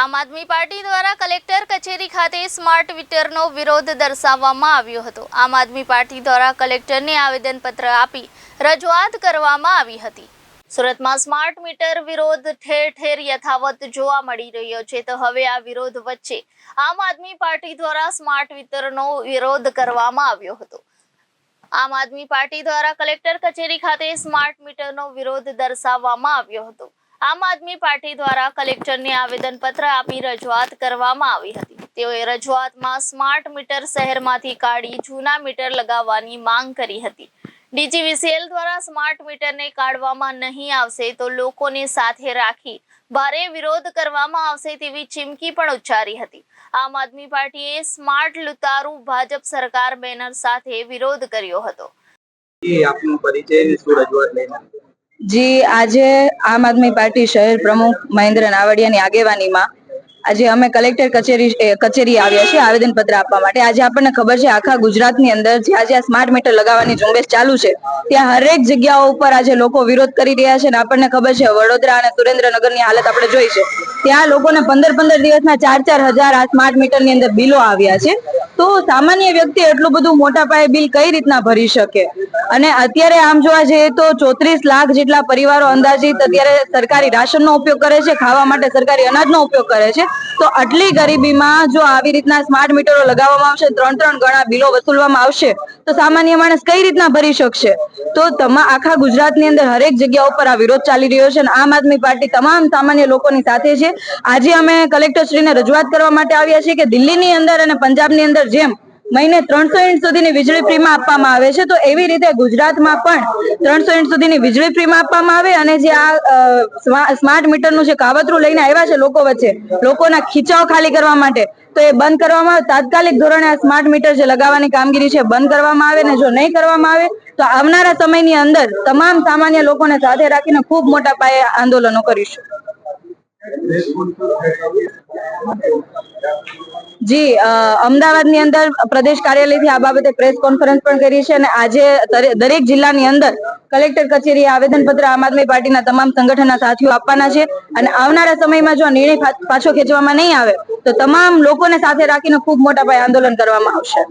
આમ આદમી પાર્ટી દ્વારા કલેક્ટર કચેરી ખાતે સ્માર્ટ મીટરનો વિરોધ દર્શાવવામાં આવ્યો હતો. આમ આદમી પાર્ટી દ્વારા કલેક્ટરને આવેદનપત્ર આપી રજૂઆત કરવામાં આવી હતી. સુરતમાં સ્માર્ટ મીટર વિરોધ ઠેર ઠેર યથાવત જોવા મળી રહ્યો છે. તો હવે આ વિરોધ વચ્ચે આમ આદમી પાર્ટી દ્વારા સ્માર્ટ મીટરનો વિરોધ કરવામાં આવ્યો હતો. આમ આદમી પાર્ટી દ્વારા કલેક્ટર કચેરી ખાતે સ્માર્ટ મીટરનો વિરોધ દર્શાવવામાં આવ્યો હતો. આમ આદમી પાર્ટી દ્વારા કલેક્ટરને આવેદનપત્ર આપી રજૂઆત કરવામાં આવી હતી. તેઓએ રજૂઆતમાં સ્માર્ટ મીટર શહેરમાંથી કાઢી જૂના મીટર લગાવવાની માંગ કરી હતી. ડીજીવીસીએલ દ્વારા સ્માર્ટ મીટરને કાઢવામાં નહીં આવશે તો લોકોને સાથે રાખી ભારે વિરોધ કરવામાં આવશે તેવી ચીમકી પણ ઉચ્ચારી હતી. આમ આદમી પાર્ટીએ સ્માર્ટ લુતારુ ભાજપ સરકાર બેનર સાથે વિરોધ કર્યો હતો. આપનો પરિચય શું રજૂઆત લઈને? જી, આજે આમ આદમી પાર્ટી શહેર પ્રમુખ મહેન્દ્ર નાવડિયાની આગેવાનીમાં આજે અમે કલેક્ટર કચેરી કચેરી આવ્યા છીએ આવેદનપત્ર આપવા માટે. આજે આપણને ખબર છે આખા ગુજરાતની અંદર જ્યાં જ્યાં સ્માર્ટ મીટર લગાવવાની ઝુંબેશ ચાલુ છે, ત્યાં હરેક જગ્યાઓ ઉપર આજે લોકો વિરોધ કરી રહ્યા છે અને આપણને ખબર છે વડોદરા અને સુરેન્દ્રનગરની હાલત આપણે જોઈ છે. ત્યાં લોકોને પંદર પંદર દિવસના ચાર ચાર હજાર આ સ્માર્ટ મીટરની અંદર બિલો આવ્યા છે. તો સામાન્ય વ્યક્તિ એટલું બધું મોટા પાયે બિલ કઈ રીતના ભરી શકે? અને અત્યારે આમ જોવા જઈએ તો ચોત્રીસ લાખ જેટલા પરિવારો અંદાજિત અત્યારે સરકારી રાશનનો ઉપયોગ કરે છે, ખાવા માટે સરકારી અનાજનો ઉપયોગ કરે છે. તો આટલી ગરીબીમાં જો આવી રીતના સ્માર્ટ મીટરો લગાવવામાં આવશે, ત્રણ ત્રણ ગણા બિલો વસૂલવામાં આવશે, તો સામાન્ય માણસ કઈ રીતના ભરી શકશે? તો તમા, આખા ગુજરાતની અંદર હરેક જગ્યા ઉપર આ વિરોધ ચાલી રહ્યો છે અને આમ આદમી પાર્ટી તમામ સામાન્ય લોકોની સાથે છે. આજે અમે કલેક્ટરશ્રીને રજૂઆત કરવા માટે આવ્યા છીએ કે દિલ્હીની અંદર અને પંજાબની અંદર જેમ મહિને ત્રણસો યુનિટ સુધીની વીજળી ફ્રીમાં આપવામાં આવે છે, તો એવી રીતે ગુજરાતમાં પણ ત્રણસો યુનિટ સુધીની વીજળી ફ્રીમાં આપવામાં આવે અને જે આ સ્મા- સ્માર્ટ મીટરનું જે કાવતરું લઈને આવ્યા છે લોકો વચ્ચે, લોકોના ખીચાઓ ખાલી કરવા માટે, તો એ બંધ કરવામાં આવે. તાત્કાલિક ધોરણે આ સ્માર્ટ મીટર જે લગાવવાની કામગીરી છે બંધ કરવામાં આવે ને જો નહીં કરવામાં આવે તો આવનારા સમયની અંદર તમામ સામાન્ય લોકોને સાથે રાખીને ખૂબ મોટા પાયે આંદોલનો કરીશું. જી અમદાવાદની અંદર પ્રદેશ કાર્યાલયથી આ બાબતે પ્રેસ કોન્ફરન્સ પણ કરી છે અને આજે દરેક જિલ્લાની અંદર કલેક્ટર કચેરીએ આવેદનપત્ર આમ આદમી પાર્ટીના તમામ સંગઠનના સાથીઓ આપવાના છે અને આવનારા સમયમાં જો નિર્ણય પાછો ખેંચવામાં નહીં આવે તો તમામ લોકોને સાથે રાખીને ખૂબ મોટા પાયે આંદોલન કરવામાં આવશે.